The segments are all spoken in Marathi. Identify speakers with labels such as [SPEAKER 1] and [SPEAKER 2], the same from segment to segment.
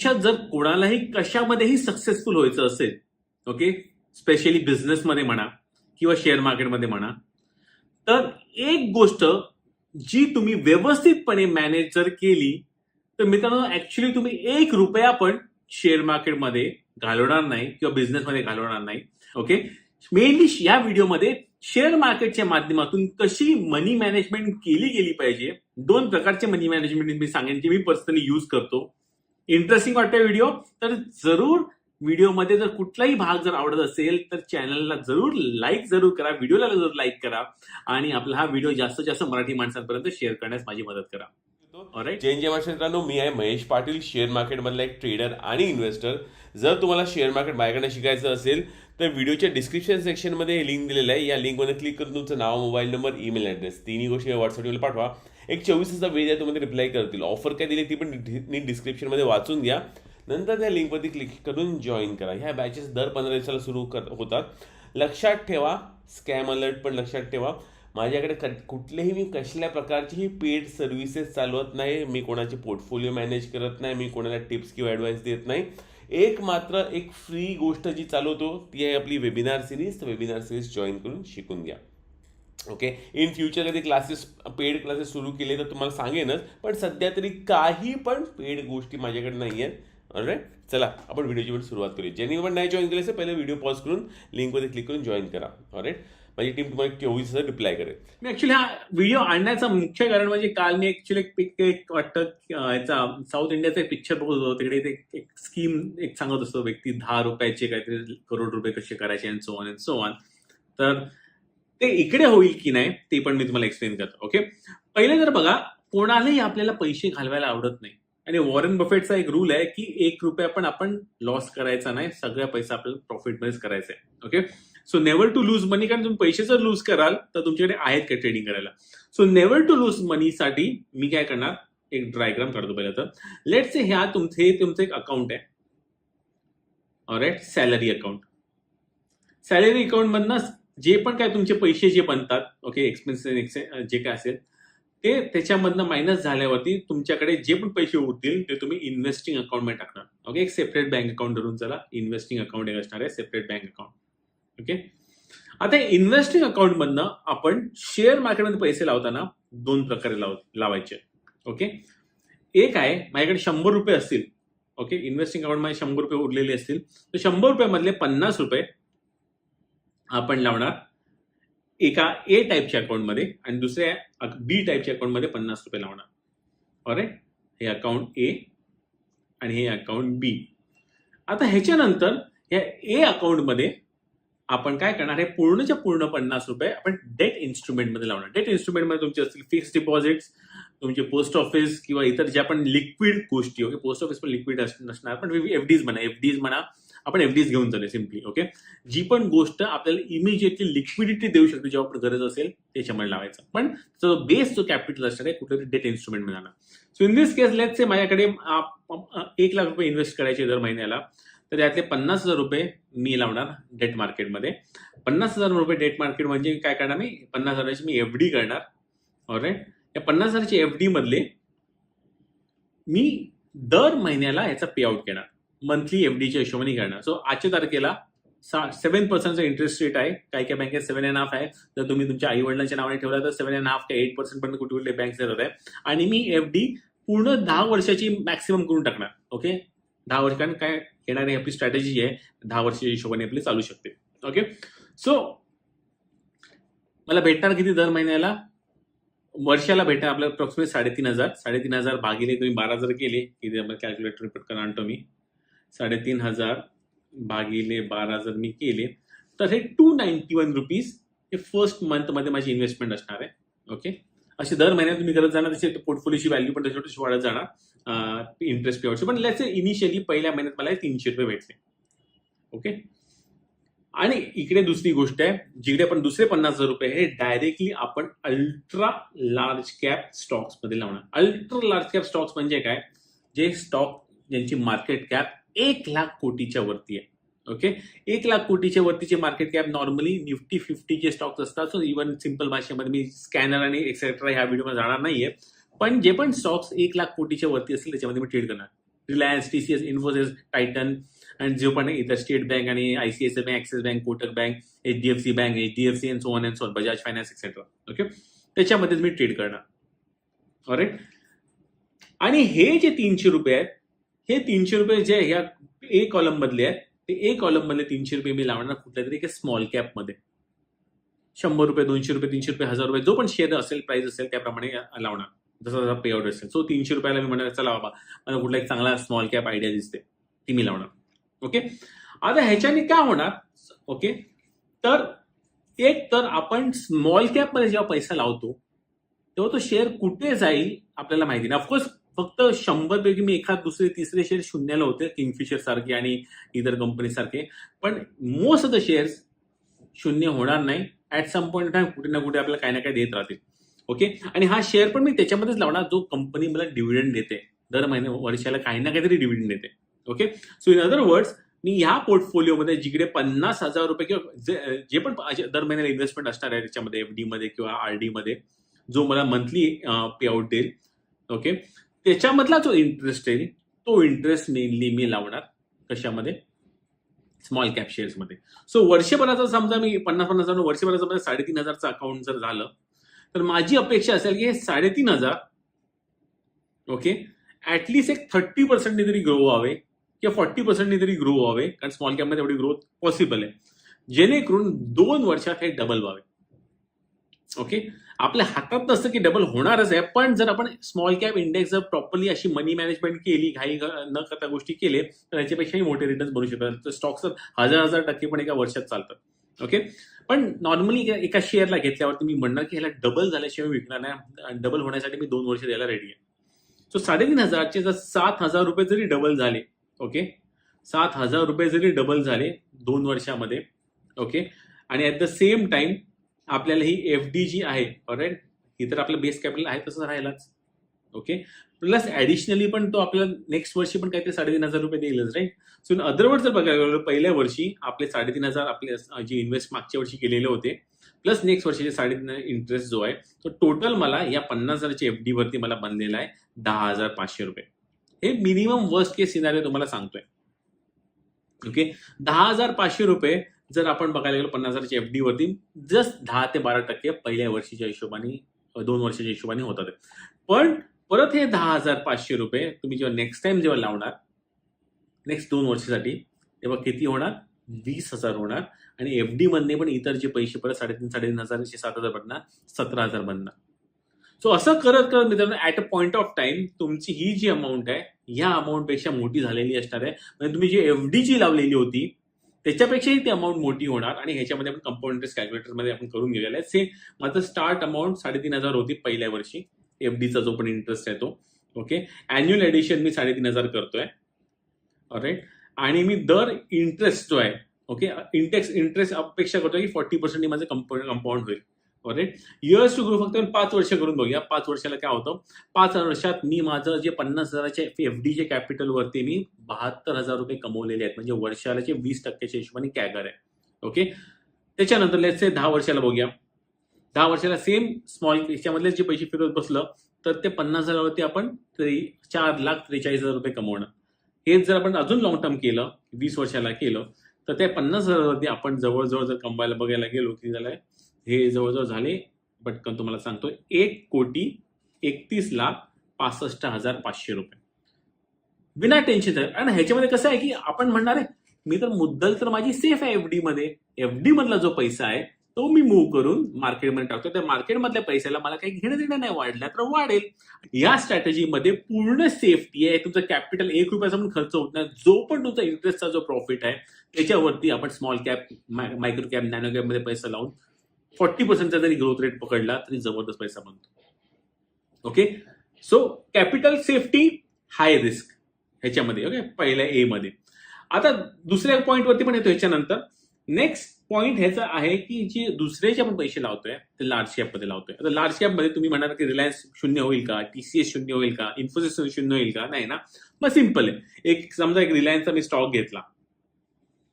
[SPEAKER 1] आयुष्यात जर कोणालाही कशामध्येही सक्सेसफुल व्हायचं असेल ओके स्पेशली बिझनेसमध्ये म्हणा किंवा शेअर मार्केटमध्ये म्हणा तर एक गोष्ट जी तुम्ही व्यवस्थितपणे मॅनेज जर केली तर मित्रांनो ऍक्च्युली तुम्ही एक रुपया पण शेअर मार्केटमध्ये घालवणार नाही किंवा बिझनेसमध्ये घालवणार नाही ओके मेनली या व्हिडिओमध्ये शेअर मार्केटच्या माध्यमातून कशी मनी मॅनेजमेंट केली गेली पाहिजे दोन प्रकारचे मनी मॅनेजमेंट मी सांगेन की मी पर्सनली यूज करतो. इंटरेस्टिंग वाटतोय व्हिडिओ तर जरूर व्हिडिओमध्ये जर कुठलाही भाग जर आवडत असेल तर चॅनलला जरूर लाईक जरूर करा. व्हिडिओला जरूर लाईक करा. आणि आपला हा व्हिडिओ जास्तीत जास्त मराठी माणसांपर्यंत शेअर करण्यास माझी मदत करा.
[SPEAKER 2] जैन जय मित्रांनो मी आहे महेश पाटील शेअर मार्केटमधला एक ट्रेडर आणि इन्व्हेस्टर जर तुम्हाला शेअर मार्केट माझ्याकडे शिकायचं असेल तर व्हिडिओच्या डिस्क्रिप्शन सेक्शनमध्ये लिंक दिलेलं आहे. या लिंकमध्ये क्लिक करून तुमचं नाव मोबाईल नंबर ईमेल ॲड्रेस तिन्ही गोष्टी व्हॉट्सअपवर पाठवा. एक चोवीस तासाचा वेळ आहे तुम्हाला रिप्लाय करतील. ऑफर काय दिली ती पण नीट डिस्क्रिप्शनमध्ये वाचून घ्या. नंतर त्या लिंकवरती क्लिक करून जॉईन करा. ह्या बॅचेस दर पंधरा दिवसाला सुरू कर होतात. लक्षात ठेवा स्कॅम अलर्ट पण लक्षात ठेवा. माझ्याकडे क कुठलेही मी कसल्या प्रकारचीही पेड सर्व्हिसेस चालवत नाही. मी कोणाचे पोर्टफोलिओ मॅनेज करत नाही. मी कोणाला टिप्स किंवा ॲडवाईस देत नाही. एक मात्र एक फ्री गोष्ट जी चालवतो ती आहे आपली वेबिनार सिरीज तर वेबिनार सिरीज जॉईन करून शिकून घ्या. ओके इन फ्युचर कधी क्लासेस पेड क्लासेस सुरू केले तर तुम्हाला सांगेनच पण सध्या तरी काही पण पेड गोष्टी माझ्याकडे नाही आहेत ऑलराईट चला आपण व्हिडिओची पण सुरुवात करूया. ज्यांनी पण नाही जॉईन केलं असेल पहिले व्हिडिओ पॉज करून लिंकमध्ये क्लिक करून जॉईन करा. ऑलराईट माझी टीम तुम्हाला चोवीस हजार रिप्लाय करेल.
[SPEAKER 1] मी ऍक्च्युली हा व्हिडिओ आणण्याचं मुख्य कारण म्हणजे काल मी ऍक्च्युली एक पिक एक वाटतं याचा साऊथ इंडियाचा एक पिक्चर बघत होतो. तिकडे ते एक- एक स्कीम एक सांगत असतो व्यक्ती दहा रुपयाचे काहीतरी करोड रुपये कसे करायचे and so on and so on तर ते इकडे होईल की नाही ते पण मी तुम्हाला एक्सप्लेन करतो ओके पहिले जर बघा कोणालाही आपल्याला पैसे घालवायला आवडत नाही. आणि वॉरेन बफेटचा एक रूल आहे की एक रुपया पण आपण लॉस करायचा नाही सगळा पैसा आपल्याला प्रॉफिटमध्येच करायचा आहे okay so never to lose money कारण तुम्ही पैसे जर लूज कराल तर तुमच्याकडे आहेत का ट्रेडिंग करायला? सो नेवर टू लूज मनीसाठी मी काय करणार? एक ड्रायग्राम काढतो पहिला तर. लेट से ह्या तुमचे तुमचं एक अकाउंट आहे. ऑरेट सॅलरी अकाउंट सॅलरी अकाउंट मधनं जे पण काय तुमचे पैसे जे बनतात ओके एक्सपेन्सेस जे काय असेल ते त्याच्यामधनं मायनस झाल्यावरती तुमच्याकडे जे पण पैसे उरतील ते तुम्ही इन्व्हेस्टिंग अकाउंटमध्ये टाकणार. ओके एक सेपरेट बँक अकाउंट धरून चला. इन्व्हेस्टिंग अकाउंट एक असणार आहे सेपरेट बँक अकाउंट ओके आता इन्व्हेस्टिंग अकाउंटमधनं आपण शेअर मार्केटमध्ये पैसे लावताना दोन प्रकारे लाव लावायचे. ओके एक आहे माझ्याकडे शंभर रुपये असतील. ओके इन्व्हेस्टिंग अकाउंटमध्ये शंभर रुपये उरलेले असतील. तर शंभर रुपयामधले पन्नास रुपये आपण लावणार. एका ए टाईपच्या अकाउंटमध्ये आणि दुसऱ्या बी टाईपच्या अकाउंटमध्ये पन्नास रुपये लावणार. अरे हे अकाउंट ए आणि हे अकाउंट बी आता ह्याच्यानंतर या ए अकाउंटमध्ये आपण काय करणार? हे पूर्णच्या पूर्ण पन्नास रुपये आपण डेट इन्स्ट्रुमेंटमध्ये लावणार. डेट इन्स्ट्रुमेंटमध्ये तुमचे असतील फिक्स डिपॉझिट्स तुमचे पोस्ट ऑफिस किंवा इतर ज्या पण लिक्विड गोष्टी ओके पोस्ट ऑफिस पण लिक्विड नसणार. पण एफ डीज म्हणा एफ डीज म्हणा आपण एफडीज घेऊन चालू सिम्पली ओके जी पण गोष्ट आपल्याला इमिजिएटली लिक्विडिटी देऊ शकते जेव्हा आपण गरज असेल त्याच्यामध्ये लावायचं. पण जो बेस जो कॅपिटल असणार आहे कुठेतरी डेट इन्स्ट्रुमेंट मिळणार so in this case let say माझ्याकडे एक लाख रुपये इन्व्हेस्ट करायचे दर महिन्याला तर त्यातले पन्नास हजार रुपये मी लावणार डेट मार्केटमध्ये पन्नास हजार रुपये डेट मार्केट म्हणजे काय करणार मी? पन्नास हजाराची मी एफ डी करणार. ऑलराईट या पन्नास हजारची एफ डी मधले मी दर महिन्याला याचा पे आउट घेणार. मंथली एफ डीच्या हिशोबाने करणार सो आजच्या तारखेला सेव्हन पर्सेंटचा इंटरेस्ट रेट आहे. काही काही बँकेत सेव्हन अँड हाफ आहे. जर तुम्ही तुमच्या आई वडिलांच्या नावाने ठेवला तर सेव्हन अँड हाफ ते एट पर्सेंट पर्यंत कुठे कुठले बँक देत आहे आणि मी एफ डी पूर्ण दहा वर्षाची मॅक्सिमम करून टाकणार. ओके दहा वर्ष कारण काय येणारी आपली स्ट्रॅटेजी आहे दहा वर्षाच्या हिशोबाने आपली चालू शकते. ओके सो मला भेटणार किती दर महिन्याला? वर्षाला भेटणार आपल्याला अप्रॉक्सिमेट साडेतीन हजार. साडेतीन हजार भागिले तुम्ही बारा जर केले. किती कॅल्क्युलेटर पटकन आणतो मी. साडेतीन हजार भागिले बारा जर मी केले तर हे टू नाईन्टी वन रुपीज हे फर्स्ट मंथमध्ये माझी इन्व्हेस्टमेंट असणार आहे. ओके असे दर महिन्यात तुम्ही करत जाणार त्याची पोर्टफोलिओची व्हॅल्यू पण त्याच्यावर तशी वाढत जाणार इंटरेस्ट पेआउटची पण लेट्स इनिशियली पहिल्या महिन्यात मला तीनशे रुपये भेटले. ओके आणि इकडे दुसरी गोष्ट आहे जिकडे आपण दुसरे पन्नास हजार रुपये हे डायरेक्टली आपण अल्ट्रा लार्ज कॅप स्टॉक्समध्ये लावणार. अल्ट्रा लार्ज कॅप स्टॉक्स म्हणजे काय? जे स्टॉक ज्यांची मार्केट कॅप एक लाख कोटीच्या वरती आहे. ओके एक लाख कोटीच्या वरतीचे मार्केट कॅप नॉर्मली निफ्टी फिफ्टीचे स्टॉक्स असतात. सो इव्हन सिंपल भाषेमध्ये मी स्कॅनर आणि एक्सेट्रा ह्या व्हिडिओमध्ये जाणार नाहीये. पण जे पण स्टॉक्स एक लाख कोटीच्या वरती असतील त्याच्यामध्ये मी ट्रेड करणार. रिलायन्स टीसीएस इन्फोसिस टायटन आणि जो पण इतर स्टेट बँक आणि ICICI bank Axis bank Kotak bank HDFC bank HDFC and so on and so on Bajaj finance etcetera okay त्याच्यामध्येच मी ट्रेड करणार. ऑरेट आणि हे जे तीनशे रुपये आहेत हे तीनशे रुपये जे ह्या ए कॉलम मधले आहेत ते ए कॉलम मधले तीनशे रुपये मी लावणार कुठल्या तरी एका स्मॉल कॅपमध्ये. शंभर रुपये दोनशे रुपये तीनशे रुपये हजार रुपये जो पण शेअर असेल प्राइस असेल त्याप्रमाणे लावणार. जसा जसा पे आउट असेल. सो तीनशे रुपयाला मी म्हणणार चला बाबा मला कुठला एक चांगला स्मॉल कॅप आयडिया दिसते ती मी लावणार. ओके आता ह्याच्याने काय होणार? ओके तर एक तर आपण स्मॉल कॅपमध्ये जेव्हा पैसा लावतो तेव्हा तो शेअर कुठे जाईल आपल्याला माहिती नाही. ऑफकोर्स फक्त शंभर पैकी मी एखाद दुसरे तिसरे शेअर शून्याला होते किंगफिशर सारखे आणि इतर कंपनी सारखे. पण मोस्ट ऑफ द शेअर्स शून्य होणार नाही. ऍट सम पॉईंट टाइम कुठे ना कुठे आपल्याला काही ना काही देत राहतील. ओके आणि हा शेअर पण मी त्याच्यामध्येच लावणार जो कंपनी मला डिव्हिडंड देते. दर महिने वर्षाला काही ना काहीतरी डिव्हिडंड देते. Okay so in other words मी ह्या पोर्टफोलिओमध्ये जिकडे पन्नास हजार रुपये किंवा जे पण दर महिन्याला इन्व्हेस्टमेंट असणार आहे त्याच्यामध्ये एफ डी मध्ये किंवा आर डी मध्ये जो मला मंथली पे आउट देईल. ओके त्याच्यामधला जो इंटरेस्ट येईल तो इंटरेस्ट मेनली मी लावणार. कशामध्ये? स्मॉल कॅप शेअर्समध्ये सो वर्षभराचा समजा मी पन्नास पन्नास हजार वर्षभराचा समजा साडेतीन हजारचं अकाउंट जर झालं तर माझी अपेक्षा असेल की हे साडेतीन हजार ओके ऍटलिस्ट एक थर्टी पर्सेंटने तरी ग्रो व्हावे किंवा फॉर्टी पर्सेंटने तरी ग्रो व्हावे कारण स्मॉल कॅपमध्ये एवढी ग्रोथ पॉसिबल आहे. जेणेकरून दोन वर्षात हे डबल व्हावे. ओके आपल्या हातात नसतं की डबल होणारच आहे पण जर आपण स्मॉल कॅप इंडेक्स जर प्रॉपरली अशी मनी मॅनेजमेंट केली घाई न करता गोष्टी केले तर याच्यापेक्षाही मोठे रिटर्न बनू शकतात. तर स्टॉक्स हजार हजार टक्के पण एका वर्षात चालतात. ओके पण नॉर्मली एका शेअरला घेतल्यावरती मी म्हणणार की ह्याला डबल झाल्याशिवाय विकणार नाही. डबल होण्यासाठी मी दोन वर्ष द्यायला रेडी आहे. सो साडेतीन हजारचे जर सात हजार रुपये जरी डबल झाले ओके सात हजार रुपये जरी डबल झाले दोन वर्षामध्ये ओके आणि ॲट द सेम टाइम आपल्याला ही एफ डी जी आहे राईट ही तर आपलं बेस कॅपिटल आहे तसं राहिलाच. ओके प्लस ऍडिशनली पण तो आपल्याला नेक्स्ट वर्षी पण काहीतरी साडेतीन हजार रुपये देईलच राईट सो इन अदर जर बघायला गेलो पहिल्या वर्षी आपले साडेतीन हजार आपले जे इन्व्हेस्ट मागच्या वर्षी केलेले होते प्लस नेक्स्ट वर्षीचे साडेतीन इंटरेस्ट जो आहे तो टोटल मला या पन्नास हजारच्या एफ डी वरती मला बनलेला आहे दहा हजार पाचशे रुपये. हे मिनिमम वर्स्ट केस सिनारिओ तुम्हाला सांगतोय. ओके दहा हजार पाचशे रुपये जर आपण बघायला गेलो पन्नास हजारच्या एफ डीवरती जस्ट दहा ते बारा टक्के पहिल्या वर्षीच्या हिशोबाने दोन वर्षाच्या हिशोबाने होतात पण परत हे दहा हजार पाचशे रुपये तुम्ही जेव्हा नेक्स्ट टाइम जेव्हा लावणार नेक्स्ट दोन वर्षासाठी तेव्हा किती होणार? वीस हजार होणार. आणि एफ डी मधने पण इतर जे पैसे परत साडेतीन साडेतीन हजार सात हजार बनणार सतरा हजार बनणार. सो असं करत करत मित्रांनो at a point of time तुमची ही जी अमाऊंट आहे या अमाऊंटपेक्षा मोठी झालेली असणार आहे. म्हणजे तुम्ही जी एफ डी जी लावलेली होती त्याच्यापेक्षाही ती अमाऊंट मोठी होणार आणि ह्याच्यामध्ये आपण कंपाऊंड इंटरेस्ट कॅल्क्युलेटरमध्ये आपण करून गेलेलं आहे. सेम माझं स्टार्ट अमाऊंट साडेतीन हजार होती पहिल्या वर्षी. एफ डीचा जो पण इंटरेस्ट आहे तो. ओके अॅन्युअल एडिशन मी साडेतीन हजार करतोय. राईट आणि मी दर इंटरेस्ट जो आहे ओके इंटेक्स इंटरेस्ट अपेक्षा करतोय की फॉर्टी पर्सेंट माझं कंपाऊंड होईल. राईट इयर्स टू ग्रो फक्त पाच वर्ष करून बघूया. पाच वर्षाला काय होतं? पाच वर्षात मी माझं जे पन्नास हजाराचे एफ डीचे कॅपिटलवरती मी बहात्तर हजार रुपये कमवलेले आहेत. म्हणजे वर्षाला जे वीस टक्क्याच्या हिशोबाने कॅगर आहे. ओके त्याच्यानंतर लेट्स से दहा वर्षाला बघूया. दहा वर्षाला सेम स्मॉल याच्यामधले जे पैसे फिरत बसलं तर ते पन्नास हजारावरती आपण तरी चार लाख त्रेचाळीस हजार रुपये कमवणं. हेच जर आपण अजून लॉंग टर्म केलं वीस वर्षाला केलं तर त्या पन्नास हजारावरती आपण जवळजवळ जर कमवायला बघायला गेलो की झालं हे जवळजवळ झाले. पटकन तुम्हाला सांगतो एक कोटी एकतीस लाख पासष्ट हजार पाचशे रुपये. विना टेन्शन आणि ह्याच्यामध्ये कसं आहे की आपण म्हणणार आहे मी तर मुद्दल तर माझी सेफ आहे एफडी मध्ये. एफडी मधला जो पैसा आहे तो मी मूव्ह करून मार्केटमध्ये टाकतो त्या मार्केटमधल्या पैशाला मला काही घेणं देणं नाही. वाढलं तर वाढेल. या स्ट्रॅटेजीमध्ये पूर्ण सेफ्टी आहे. तुमचं कॅपिटल एक रुपयाचा पण खर्च होत नाही. जो पण तुमचा इंटरेस्टचा जो प्रॉफिट आहे त्याच्यावरती आपण small cap micro cap nano कॅपमध्ये पैसा लावून फॉर्टी पर्सेंटचा जरी ग्रोथ रेट पकडला तरी जबरदस्त पैसा बनतो. Okay so capital safety high risk ह्याच्यामध्ये ओके पहिल्या ए मध्ये. आता दुसऱ्या पॉईंटवरती पण येतो ह्याच्यानंतर. नेक्स्ट पॉईंट ह्याचा आहे की जे दुसरे जे आपण पैसे लावतोय ते लार्ज कॅपमध्ये लावतोय. आता लार्ज कॅपमध्ये तुम्ही म्हणाल की रिलायन्स शून्य होईल का? टीसीएस शून्य होईल का? इन्फोसिस शून्य होईल का? नाही ना? मग सिंपल आहे. एक समजा एक रिलायन्सचा मी स्टॉक घेतला.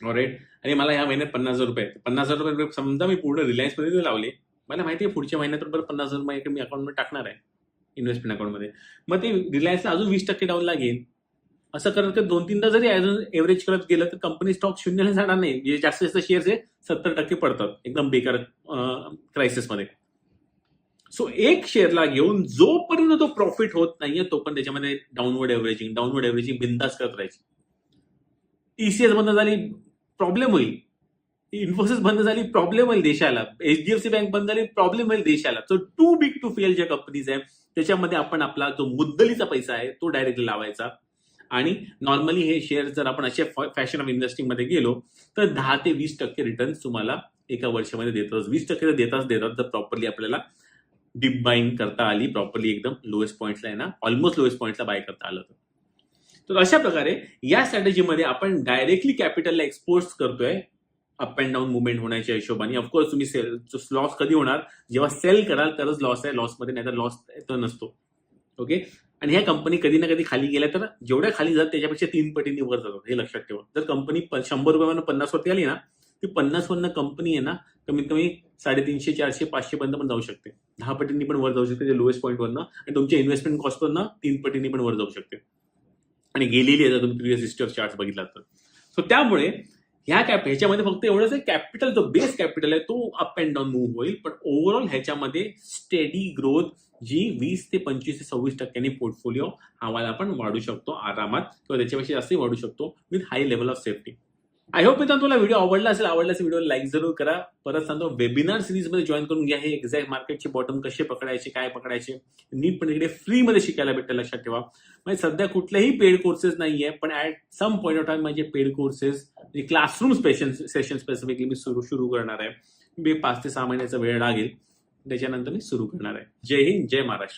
[SPEAKER 1] ऑरेट आणि मला ह्या महिन्यात पन्नास हजार रुपये पन्नास हजार रुपये म्हणजे समजा मी पूर्ण रिलायन्समध्ये लावले मला माहिती आहे पुढच्या महिन्यात बरोबर पन्नास हजार रुपये मी अकाउंटमध्ये टाकणार आहे इन्व्हेस्टमेंट अकाउंटमध्ये मग ते रिलायन्सला अजून वीस टक्के डाऊन लागेल. असं करत करत दोन तीनदा जरी अजून एव्हरेज करत गेलं तर कंपनी स्टॉक शून्यला जाणार नाही. म्हणजे जास्तीत जास्त शेअर्स हे सत्तर टक्के पडतात एकदम बेकार क्रायसिसमध्ये सो एक शेअरला घेऊन जोपर्यंत तो प्रॉफिट होत नाहीये तो पण त्याच्यामध्ये डाऊनवर्ड एव्हरेजिंग डाऊनवर्ड एव्हरेजिंग बिंदास करत राहायची. टीसीएस बंद झाली प्रॉब्लेम होईल. इन्फोसिस बंद झाली प्रॉब्लेम होईल देशाला. एचडीएफसी बँक बंद झाली प्रॉब्लेम होईल देशाला. So too big to fail ज्या कंपनीज आहे त्याच्यामध्ये आपण आपला जो मुद्दलीचा पैसा आहे तो डायरेक्टली लावायचा. आणि नॉर्मली हे शेअर जर आपण अशा फॅशन ऑफ इंडस्ट्रीमध्ये मध्ये गेलो तर दहा ते वीस टक्के रिटर्न तुम्हाला एका वर्षामध्ये देतात वीस टक्के तर देताच देतात जर प्रॉपरली आपल्याला डीप बाईंग करता आली प्रॉपरली एकदम लोएस्ट पॉईंटला आहे ना ऑलमोस्ट लोएस्ट पॉईंटला बाय करता आलं तर. तर अशा प्रकारे या स्ट्रॅटेजीमध्ये आपण डायरेक्टली कॅपिटलला एक्सपोज करतोय. अप अँड डाऊन मुवमेंट होण्याच्या हिशोबाने. ऑफकोर्स तुम्ही सेल लॉस कधी होणार? जेव्हा सेल कराल तरच लॉस आहे. लॉसमध्ये नाही तर लॉस तर नसतो. ओके आणि ह्या कंपनी कधी ना कधी खाली गेल्या तर जेवढ्या खाली जातात त्याच्यापेक्षा तीन पटींनी वर जातात. हे लक्षात ठेवा. जर कंपनी शंभर रुपयावर पन्नास वरती आली ना ती पन्नासवरनं कंपनी आहे ना कमीत कमी साडेतीनशे चारशे पाचशे पर्यंत पण जाऊ शकते. दहा पटींनी पण वर जाऊ शकते ते लोएस्ट पॉईंटवरनं आणि तुमच्या इन्व्हेस्टमेंट कॉस्टवरनं तीन पटींनी पण वर जाऊ शकते. आणि गेलेली आहे जर तुम्ही प्रिव्हियस हिस्ट्री ऑफ चार्ट बघितला तर. सो त्यामुळे ह्या कॅप ह्याच्यामध्ये फक्त एवढंच आहे कॅपिटल जो बेस कॅपिटल आहे तो अप अँड डाऊन मूव्ह होईल. पण ओव्हरऑल ह्याच्यामध्ये स्टेडी ग्रोथ जी वीस ते पंचवीस ते सव्वीस टक्क्यांनी पोर्टफोलिओ आम्हाला आपण वाढू शकतो आरामात. किंवा त्याच्यापेक्षा जास्तही वाढू शकतो with high level of safety I hope मित्रांनो तुला व्हिडिओ आवडला असेल आवडला असेल व्हिडिओ लाईक जरूर करा. परत सांगतो वेबिनार सिरीजमध्ये जॉईन करून घ्या. हे एक्झॅक्ट मार्केटचे बॉटम कसे पकडायचे काय पकडायचे नीट पण इकडे फ्रीमध्ये शिकायला भेटतं लक्षात ठेवा. म्हणजे सध्या कुठलेही पेड कोर्सेस नाहीये पण at some point of time माझे पेड कोर्सेस क्लासरूम स्पेशन सेशन स्पेसिफिकली मी सुरू सुरू करणार आहे. मी पाच ते सहा महिन्याचा वेळ लागेल. त्याच्यानंतर मी सुरू करणार आहे. जय हिंद जय महाराष्ट्र.